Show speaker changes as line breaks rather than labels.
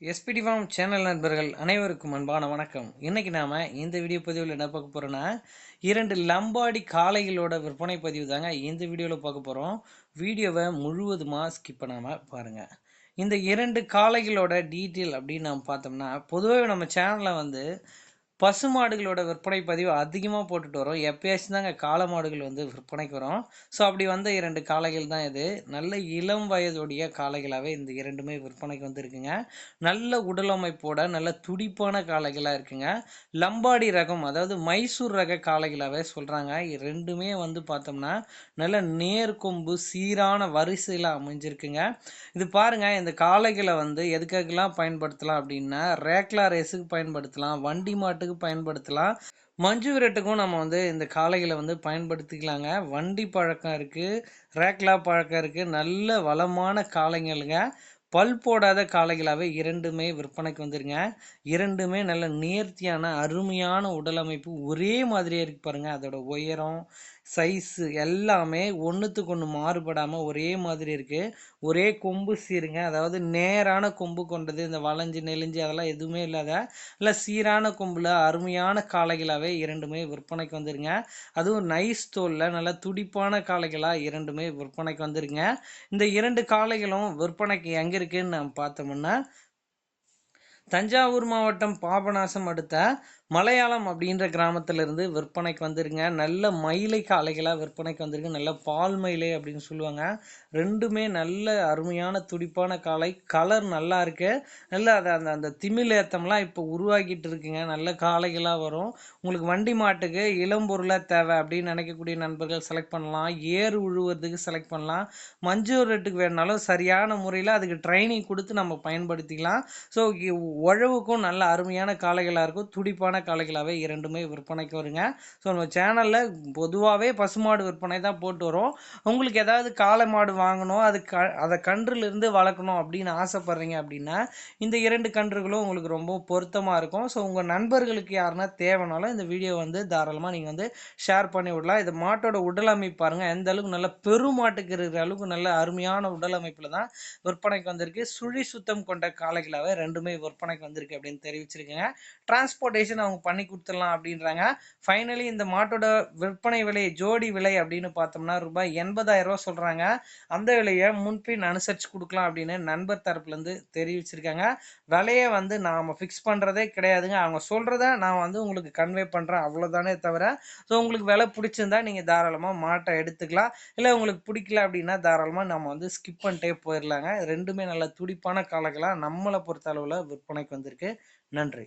SPD form channel நண்பர்கள் அனைவருக்கும் அன்பான வணக்கம். இன்றைக்கி நாம் இந்த வீடியோ பதிவில் என்ன பார்க்க போகிறோன்னா இரண்டு லம்பாடி காளைகளோட விற்பனை பதிவு தாங்க இந்த வீடியோவில் பார்க்க போகிறோம் வீடியோவை முழுவதுமாக ஸ்கிப் பண்ணாமல் பாருங்கள் இந்த இரண்டு காளைகளோட டீட்டெயில் அப்படின்னு நம்ம பார்த்தோம்னா பொதுவாக நம்ம சேனலில் வந்து பசு மாடுகளோட விற்பனை பதிவு அதிகமாக போட்டுட்டு வரோம். எப்பயாச்சும் தாங்க காளை மாடுகள் வந்து விற்பனைக்கு வரும். ஸோ அப்படி வந்த இரண்டு காளைகள் தான் இது. நல்ல இளம் வயதுடைய காளைகளாகவே இந்த இரண்டுமே விற்பனைக்கு வந்துருக்குங்க. நல்ல உடல் அமைப்போட நல்ல துடிப்பான காளைகளாக இருக்குங்க. லம்பாடி ரகம் அதாவது மைசூர் ரக காளைகளாகவே சொல்கிறாங்க ரெண்டுமே வந்து பார்த்தோம்னா நல்ல நேர்கொம்பு சீரான வரிசையில் அமைஞ்சிருக்குங்க. இது பாருங்கள் இந்த காளைகளை வந்து எதுக்காகலாம் பயன்படுத்தலாம் அப்படின்னா ரேக்லா ரேஸுக்கு பயன்படுத்தலாம் வண்டி மாட்டுக்கு பயன்படுத்தலாம்? மஞ்சு விரட்டுக்கும் நம்ம வந்து இந்த காளைகளை வந்து பயன்படுத்திக்கலாங்க. வண்டி பழக்கம் இருக்குது ரேக்லா பழக்கம் இருக்குது நல்ல வளமான காளைங்களுங்க. பல் போடாத காளைகளாகவே இரண்டுமே விற்பனைக்கு வந்துருங்க. இரண்டுமே நல்ல நேர்த்தியான அருமையான உடல் அமைப்பு ஒரே மாதிரியே இருக்கு பாருங்கள் அதோட உயரம் சைஸு எல்லாமே ஒன்றுத்துக்கு ஒன்று மாறுபடாமல் ஒரே மாதிரி இருக்குது ஒரே கொம்பு சீருங்க. அதாவது நேரான கொம்பு கொண்டது இந்த வளைஞ்சு நெளிஞ்சு அதெல்லாம் எதுவுமே இல்லாத இல்லை சீரான கொம்பில் அருமையான காளைகளாகவே இரண்டுமே விற்பனைக்கு வந்துருங்க. அதுவும் நைஸ் தோலில் நல்ல துடிப்பான காளைகளாக இரண்டுமே விற்பனைக்கு வந்துருங்க. இந்த இரண்டு காளைகளும் விற்பனைக்கு எங்கே இருக்குதுன்னு நம்ம பார்த்தோம்னா தஞ்சாவூர் மாவட்டம் பாபநாசம் அடுத்த மலையாளம் அப்படின்ற கிராமத்திலிருந்து விற்பனைக்கு வந்துருங்க. நல்ல மயிலை காளைகளாக விற்பனைக்கு வந்துருங்க நல்ல பால் மயிலை அப்படின்னு சொல்லுவாங்க. ரெண்டுமே நல்ல அருமையான துடிப்பான காளை. கலர் நல்லா இருக்கு. நல்ல அதை அந்த அந்த திமிழ் ஏத்தம்லாம் இப்போ உருவாக்கிட்டு இருக்குங்க. நல்ல காளைகளாக வரும். உங்களுக்கு வண்டி மாட்டுக்கு இளம் பொருளாக தேவை அப்படின்னு நினைக்கக்கூடிய நண்பர்கள் செலக்ட் பண்ணலாம். ஏர் உழுவுறதுக்கு செலக்ட் பண்ணலாம். மஞ்சூர் ரேட்டுக்கு வேணுனாலும் சரியான முறையில் அதுக்கு ட்ரைனிங் கொடுத்து நம்ம பயன்படுத்திக்கலாம். ஸோ உழவுக்கும் நல்ல அருமையான காளைகளாக இருக்கும். துடிப்பான காளைகளாகவே இரண்டுமே விற்பனைக்கு வருங்க. ஸோ நம்ம சேனலில் பொதுவாகவே பசுமாடு விற்பனை தான் போட்டு வரோம். உங்களுக்கு ஏதாவது காளை மாடு வாங்கணும் அது க அதை கன்றுலேருந்து வளர்க்கணும் அப்படின்னு ஆசைப்பட்றீங்க அப்படின்னா இந்த இரண்டு கன்றுகளும் உங்களுக்கு ரொம்ப பொருத்தமாக இருக்கும். ஸோ உங்கள் நண்பர்களுக்கு யாருன்னா தேவைனாலும் இந்த வீடியோ வந்து தாராளமாக நீங்கள் வந்து ஷேர் பண்ணி விடலாம். இது மாட்டோட உடல் அமைப்பு பாருங்கள் எந்த அளவுக்கு நல்ல பெருமாட்டுக்கு இருக்கிற அளவுக்கு நல்ல அருமையான உடல் அமைப்பில் தான் விற்பனைக்கு வந்திருக்கு. சுழி சுத்தம் கொண்ட காளைகளாகவே ரெண்டுமே விற்பனை விற்பனைக்கு வந்திருக்கு அப்படின்னு தெரிவிச்சிருக்கேங்க. டிரான்ஸ்போர்ட்டேஷன் அவங்க பண்ணி கொடுத்துடலாம் அப்படின்றாங்க. ஃபைனலி இந்த மாட்டோட விற்பனை விலை ஜோடி விலை அப்படின்னு பார்த்தோம்னா ரூபாய் எண்பதாயிரம் ரூபா சொல்கிறாங்க அந்த விலையை முன்பின் அனுசரித்து கொடுக்கலாம் அப்படின்னு நண்பர் தரப்புலேருந்து தெரிவிச்சிருக்காங்க. விலையை வந்து நாம் ஃபிக்ஸ் பண்ணுறதே கிடையாதுங்க. அவங்க சொல்கிறத நான் வந்து உங்களுக்கு கன்வே பண்ணுறேன் அவ்வளோதானே தவிர ஸோ உங்களுக்கு விலை பிடிச்சிருந்தா நீங்கள் தாராளமாக மாட்டை எடுத்துக்கலாம். இல்லை உங்களுக்கு பிடிக்கல அப்படின்னா தாராளமாக நம்ம வந்து ஸ்கிப் பண்ணிட்டே போயிடலாங்க. ரெண்டுமே நல்ல துடிப்பான காலங்களாக நம்மளை பொறுத்த அளவில் விற்பனைக்கு வந்திருக்கு. நன்றி.